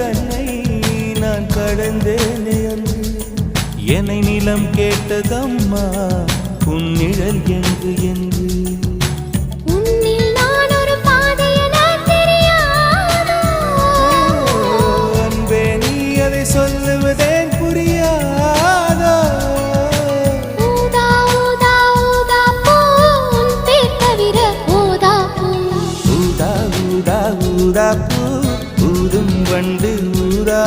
தன்னை நான் கடந்தேனே அன்று. என்னை நிலம் கேட்டதம்மா உன்னிழல் என்று. என்று சொல்லுவதேன் புரியாதோ? ஊதா ஊதா ஊதா பூ. வண்டு ஊதா